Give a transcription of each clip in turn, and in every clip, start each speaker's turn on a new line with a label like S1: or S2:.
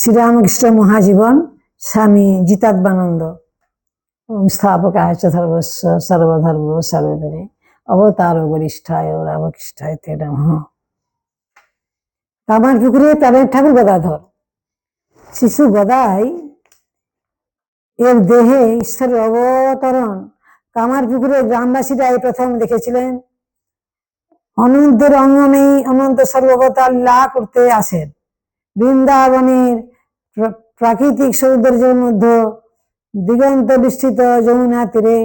S1: শ্রীরামকৃষ্ণ মহাজীবন স্বামী জিতাত্মানন্দ ওম স্থাপকায় চ ধর্মস্ব সর্বধর্ম সর্বদরে অবতার বরিষ্ঠায় রামকৃষ্ঠায় তে নমঃ। কামার পুকুরে প্রাণের ঠাকুর গদাধর। শিশু গদাই এর দেহে ঈশ্বরের অবতরণ। কামার পুকুরে গ্রামবাসীরা এই প্রথম দেখেছিলেন। অনন্তের অঙ্গ নেই অনন্ত সর্ববতার লা করতে আসেন। বৃন্দাবনের প্রাকৃতিক সৌন্দর্যের মধ্যে দিগন্ত বিস্তৃত যমুনা তীরে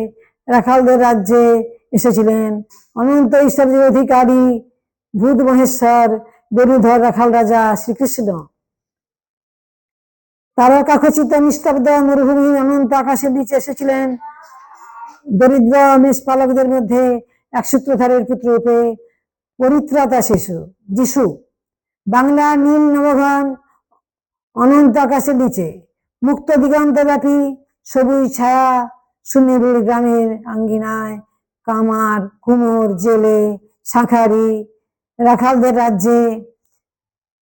S1: রাখালদের রাজ্যে এসেছিলেন। অনন্ত ঈশ্বরের অধিকারী ভূত মহেশ্বর বেণুধর রাখাল রাজা, শ্রীকৃষ্ণ। তারকা খচিত নিস্তব্ধ মরুভূমি অনন্ত আকাশের নিচে এসেছিলেন। দরিদ্র মেষপালকদের মধ্যে এক সূত্রধারের পুত্র রূপে পরিত্রাতা শিশু, যিশু। বাংলা নীল নবঘন অনন্ত আকাশের নিচে। মুক্ত দিগন্ত ব্যাপী সবুজ ছায়া সুনিবিড় গ্রামের আঙ্গিনায় কামার, কুমোর, জেলে, শাঁখারি, রাখালদের রাজ্যে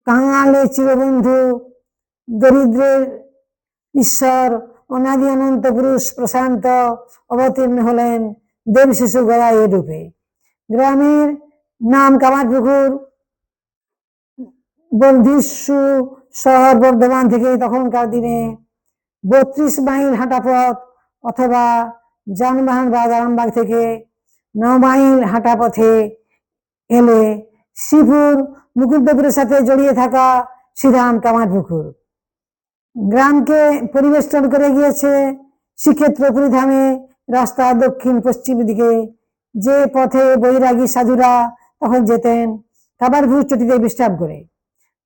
S1: কাঙালের চিরবন্ধু দরিদ্রের ঈশ্বর, অনাদি অনন্ত পুরুষ প্রশান্ত অবতীর্ণ হলেন দেব শিশু গড়াই রূপে। গ্রামের নাম কামারপুকুর বন্ধিস্যু শহর বর্ধমান থেকে তখনকার দিনে বত্রিশ মাইল হাঁটা পথ অথবা যানবাহন বা আরামবাগ থেকে ন মাইল হাঁটা পথে এলে শ্রীপুর মুকুন্দপুরের সাথে জড়িয়ে থাকা শ্রীরাম কামারপুকুর। গ্রামকে পরিবেষ্টন করে গিয়েছে শ্রীক্ষেত্র পরিধামে রাস্তা দক্ষিণ পশ্চিম দিকে। যে পথে বৈরাগী সাধুরা তখন যেতেন কাবারপুর চটিতে বিশ্রাম করে।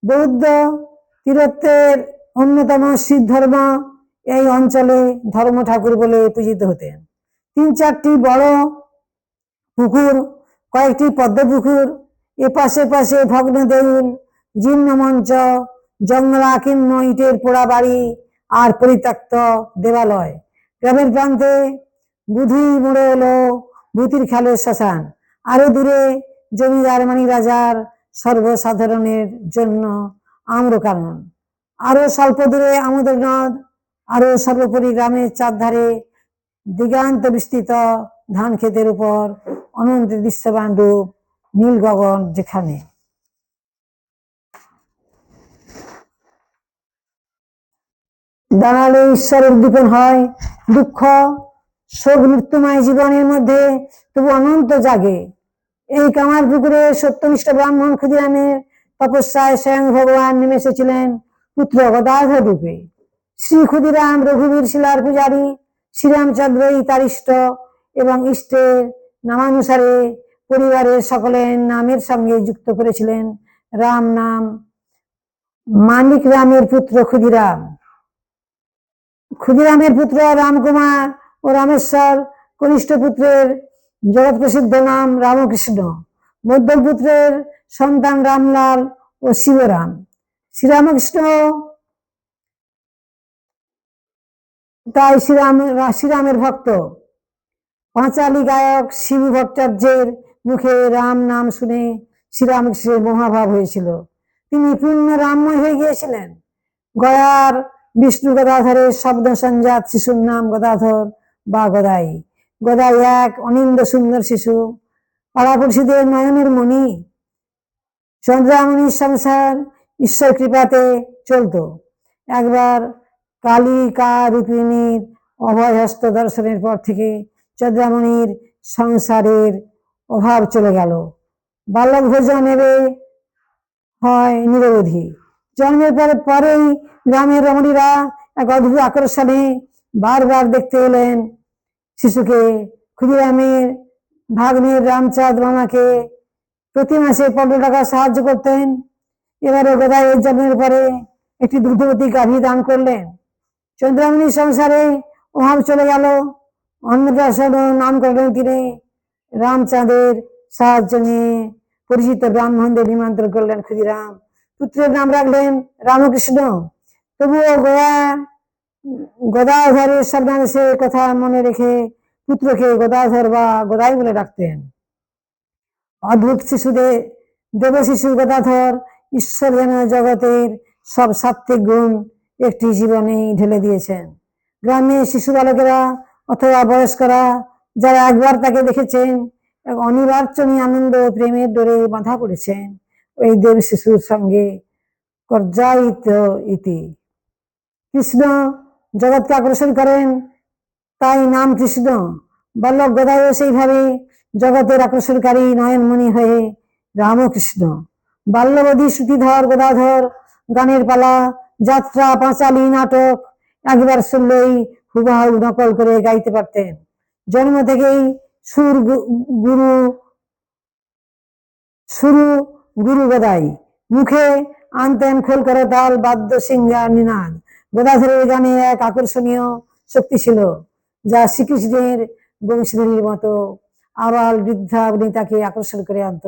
S1: বৌদ্ধ তীরত্বের অন্যতম শিখ ধর্ম এই অঞ্চলে ধর্ম ঠাকুর বলে পূজিত হতেন। তিন চারটি বড় পুকুর, কয়েকটি পদ্ম পুকুর, এপাশে পাশে ভগ্ন দেউল জীর্ণ মঞ্চ জঙ্গলাকীর্ণ ইটের পোড়া বাড়ি আর পরিত্যক্ত দেবালয়। গ্রামের প্রান্তে বুধি মোড়ে এলো ভূতির খালের শ্মশান। আরও দূরে জমিদার মানি রাজার সর্বসাধারণের জন্য আম্র কানন আরও স্বল্প দূরে আমোদের নদ, আরও সর্বোপরি গ্রামের চারধারে দিগান্ত বিস্তৃত ধান ক্ষেতের উপর অনন্ত দৃশ্যবান রূপ নীল গগন যেখানে। দাঁড়ালে ঈশ্বরের দীপন হয়, দুঃখ, শোক মৃত্যুময় জীবনের মধ্যে তবু অনন্ত জাগে। এই কামার পুকুরে সত্যনিষ্ঠ ব্রাহ্মণ ক্ষুদিরামের তপস্যায় স্বয়ং ভগবান নেমে এসেছিলেন পুত্র গদাধর রূপে। শ্রী ক্ষুদিরাম রঘুবীর শিলার পূজারী শ্রীরামচন্দ্রই তার ইষ্ট এবং ইষ্টের নামানুসারে পরিবারের সকলের নামের সঙ্গে যুক্ত করেছিলেন। রাম নাম মানিক রামের পুত্র ক্ষুদিরাম। ক্ষুদিরামের পুত্র রামকুমার ও রামেশ্বর কনিষ্ঠ পুত্রের জগৎ প্রসিদ্ধ নাম রামকৃষ্ণ। মধ্যম পুত্রের সন্তান রামলাল ও শিবরাম। শ্রীরামকৃষ্ণ তাই শ্রীরাম, শ্রীরামের ভক্ত। পাঁচালী গায়ক শিবু ভট্টাচার্যের মুখে রাম নাম শুনে শ্রীরামকৃষ্ণের মহাভাব হয়েছিল। তিনি পূর্ণ রামময় হয়ে গিয়েছিলেন। গয়ার বিষ্ণু গদাধরের শব্দ সঞ্জাত শিশুর নাম গদাধর বা গদাই। গদাই এক অনিন্দ সুন্দর শিশু। পাড়াপড়শিদের নয়নের মণি। চন্দ্রামণির সংসার ঈশ্বর কৃপাতে চলতো। একবার কালিকা রূপিণীর অভয়হস্ত দর্শনের পর থেকে চন্দ্রামণির সংসারের অভাব চলে গেল। বালক ভোজন নেবে হয় নিরবধি। জন্মের পরে পরেই গ্রামের রমণীরা এক অদ্ভুত আকর্ষণে বারবার দেখতে এলেন শিশুকে। ক্ষুদিরামের ভাগ্নের রামচাঁদ মামাকে প্রতি মাসে পনেরো টাকা সাহায্য করতেন। এবারে গোদাইয়ের জন্মের পরে একটি দুগ্ধবতী গাভী দান করলেন। চন্দ্রামণির সংসারে অভাব চলে গেল। অন্নপ্রাশন নাম করলেন তিনি। রামচাঁদের সাহায্য নিয়ে পরিচিত ব্রাহ্মণদের নিমন্ত্রণ করলেন ক্ষুদিরাম। পুত্রের নাম রাখলেন রামকৃষ্ণ। তবুও গয়া, গদাধরের শব্দাংশে কথা মনে রেখে পুত্রকে গদাধর বা গদাই বলে ডাকতেন। অদ্ভুত শিশুদের, দেব শিশু গদাধর ঈশ্বর যেন জগতের সব সাত্বিক গুণ একটি জীবনেই ঢেলে দিয়েছেন। গ্রামে শিশু বালকেরা, অথবা বয়স্করা, যারা একবার তাকে দেখেছেন, এক আনন্দ ও প্রেমের ডোরে বাঁধা পড়েছেন ওই দেব শিশুর সঙ্গে কর্যায়িত ইতি। কৃষ্ণ জগৎকে আকর্ষণ করেন, তাই নাম কৃষ্ণ। বালক গদায়ও সেইভাবে জগতের আকর্ষণকারী নয়নমণি হয়ে রামকৃষ্ণ। বাল্যবধী শ্রুতিধর গদাধর, গানের পালা, যাত্রা, পাঁচালী, নাটক, একবার শুনলেই হুবাহু নকল করে গাইতে পারতেন। জন্ম থেকেই সুর গুরু শুরু গুরু গদাই। মুখে আনতেন খোল করে তাল, বাদ্য, সিঙ্গার নিনাদ। গদাধরের গানে এক আকর্ষণীয় শক্তি ছিল, যা শ্রীকৃষ্ণের বংশীধরীর মতো আবাল বৃদ্ধা তাকে আকর্ষণ করে আনত।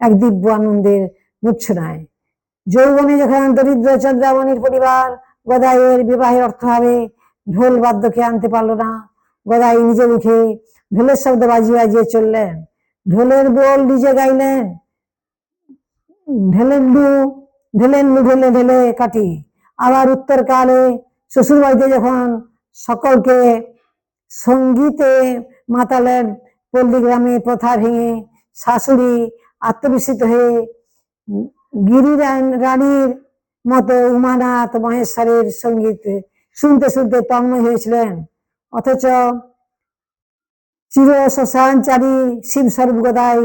S1: এক দিব্য আনন্দের মূর্ছনায়। যৌবনে যখন দরিদ্র চন্দ্রামণির পরিবার গদাইয়ের বিবাহের অর্থ হবে, ঢোল বাদ্যকে আনতে পারল না। গদাই নিজে মুখে ঢোলের শব্দ বাজিয়ে বাজিয়ে চললেন। ঢোলের বোল নিজে গাইলেন। ঢেলেন্ডু ঢেলেন্ডু ঢেলে ঢেলে কাটি। আবার উত্তরকালে শ্বশুর বাড়িতে যখন সকলকে সঙ্গীতে মাতালেন পল্লী গ্রামে প্রথা ভেঙে শাশুড়ি আত্মবিস্মিত হয়ে গিরি রানীর মতো উমানাথ মহেশ্বরের সংগীত শুনতে শুনতে তন্ময় হয়েছিলেন। অথচ চির শ্মশানচারী শিব স্বরূপ গদাই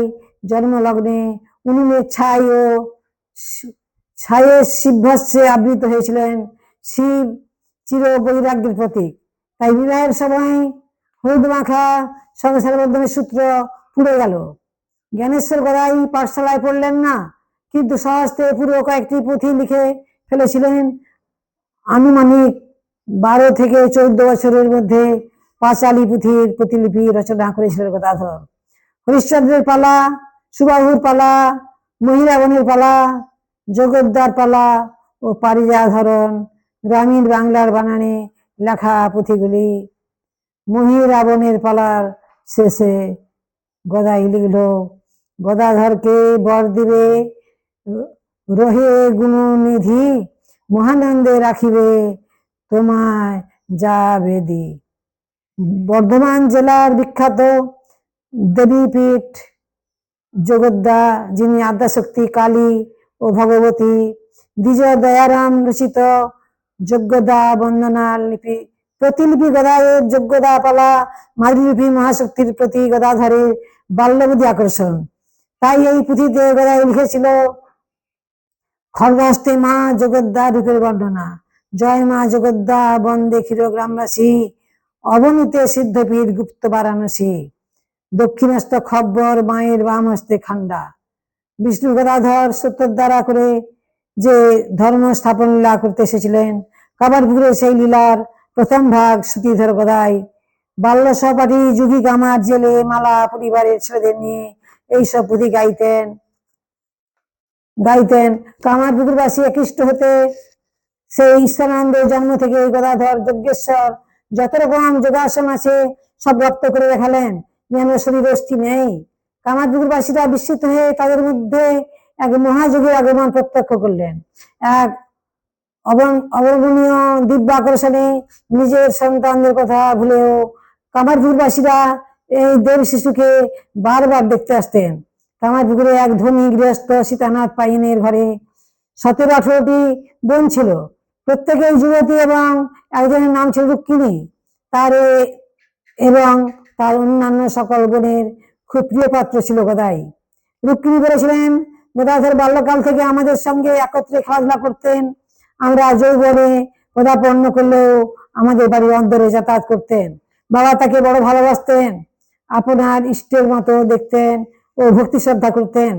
S1: জন্মলগ্নে উনুনের ছাই ও ছায়ে শিবভস্যে আবৃত হয়েছিলেন শিব চির বৈরাগ্যের প্রতীক। তাই বিবাহের সময় হলুদ মাখা সংসার মাধ্যমে সূত্র পুড়ে গেল। জ্ঞানেশ্বর গদাই পাঠশালায় পড়লেন না, কিন্তু সহস্তে পুরো কয়েকটি পুঁথি লিখে ফেলেছিলেন। আনুমানিক বারো থেকে চৌদ্দ বছরের মধ্যে পাঁচালি পুঁথির প্রতিলিপি রচনা করেছিলেন গদাধর। হরিশ্চন্দ্রের পালা, সুবাহুর পালা মহিরাবনের পালা জগদ্দার পালা ও পারিজাধরণ গ্রামীণ বাংলার বানানে লেখা পুঁথিগুলি মহিরাবনের পালার শেষে গদাই লিখল গদাধরকে বর দিবে, রহে গুণনিধি মহানন্দে রাখিবে, তোমায় যা বেদি বর্ধমান জেলার বিখ্যাত দেবীপীঠ জগদ্দা, যিনি আদ্যাশক্তি, কালী ও ভগবতী দ্বিজ দয়ারাম রচিত যজ্ঞদা বন্দনা লিপি প্রতিলিপি গদায়ের যজ্ঞদা পালা মাতৃলিপি মহাশক্তির প্রতি গদাধরের বাল্যবুদ্ধি আকর্ষণ। তাই এই পুঁথিতে গদায় লিখেছিল খড়গস্তে মা জগদ্দা রূপের বর্ণনা জয় মা জগদ্দা, বন্দে ক্ষীর গ্রামবাসী, অবনীতে সিদ্ধপীঠ গুপ্ত বারাণসী। দক্ষিণস্থ খব্বর মায়ের বাম হস্তে খান্ডা বিষ্ণু গদাধর সত্যর দ্বারা করে যে ধর্ম স্থাপন লীলা করতে এসেছিলেন কাবারপুকুরের সেই লীলার প্রথম ভাগ সুতিধর গদাই। বাল্য সহপাঠী যুগী কামার জেলে মালা পরিবারের ছেলেদের নিয়ে এইসব পুঁথি গাইতেন। গাইতেন। কামার পুকুরবাসী একৃষ্ট হতে সেই ঈশ্বরানন্দের জন্ম থেকে গদাধর যজ্ঞেশ্বর যত রকম যোগাসন আছে সব রক্ত করে দেখালেন। যেন শরীর অস্থি নেই। কামার পুকুরবাসীরা বিস্মিত হয়ে তাদের মধ্যে এক মহাযোগীর আগমন প্রত্যক্ষ করলেন। এক অবর্ণনীয় দিব্য আকর্ষণে নিজের সন্তানদের কথা ভুলেও কামারপুরবাসীরা এই দেব শিশুকে বারবার দেখতে আসতেন। কামারপুকুরে এক ধনী গৃহস্থ সীতানাথ পাইনের ঘরে সতেরো আঠেরোটি বোন ছিল। প্রত্যেকেই যুবতী এবং একজনের নাম ছিল রুক্মিণী। তার এবং তার অন্যান্য সকল বোনের খুব প্রিয় পাত্র ছিল গদাই। রুক্মিণী বলেছিলেন, গদাধর বাল্যকাল থেকে আমাদের সঙ্গে একত্রে খেলাধুলা করতেন। আমরা যৌবনে পদাপন্ন করলেও আমাদের বাড়ির অন্তরে যাতায়াত করতেন। বাবা তাকে বড় ভালোবাসতেন। আপনার ইষ্টের মতো দেখতেন ও ভক্তি শ্রদ্ধা করতেন।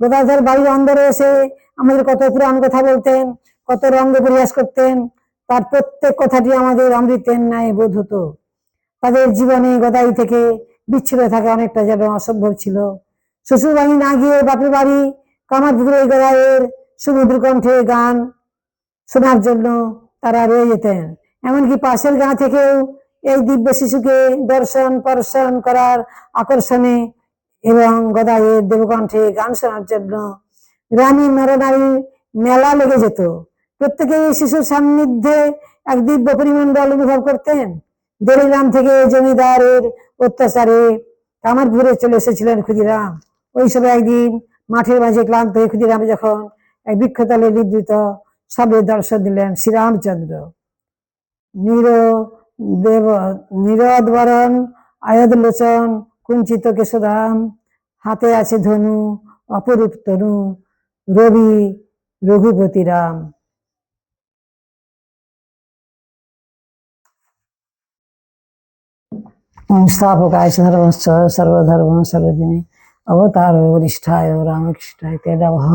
S1: গদাধর বাড়ির অন্দরে এসে আমাদের কত পুরাণ কথা বলতেন, কত রঙ্গ পরিহাস করতেন, তার প্রত্যেক কথাটি আমাদের অমৃতের ন্যায় বোধ হতো। তাদের জীবনে গদাই থেকে বিচ্ছিন্ন থাকা অনেকটা যেন অসম্ভব ছিল। শ্বশুর বাড়ি না গিয়ে বাপের বাড়ি কামারপুকুরের গদাইয়ের সমুদ্র কণ্ঠে গান শোনার জন্য তারা রয়ে যেতেন। এমনকি পাশের গাঁ থেকেও এই দিব্য শিশুকে দর্শন, পর্শন করার আকর্ষণে এবং গদাইয়ের দেবকণ্ঠে গান শোনার জন্য গ্রামীণ নরনারীর মেলা লেগে যেত। প্রত্যেকেই এই শিশুর সান্নিধ্যে এক দিব্য পরিমণ্ডল অনুভব করতেন। দেরিগ্রাম থেকে জমিদারের অত্যাচারে কামারপুরে চলে এসেছিলেন ক্ষুদিরাম। ওই সময় একদিন মাঠের মাঝে ক্লান্ত হয়ে ক্ষুদিরাম যখন এক বৃক্ষতলে নিদ্রিত সবে দর্শন দিলেন শ্রীরামচন্দ্র। নীর দেব নীরদ বরণ আয়দ লোচন কুঞ্চিত কেশধাম, হাতে আছে ধনু, অপরূপ তনু, রবি রঘুপতি রাম। ধর্মশ্চ সর্বধর্ম সর্বদিনে। অবতার বরিষ্ঠায় রামকৃষ্ণায় তেজবহ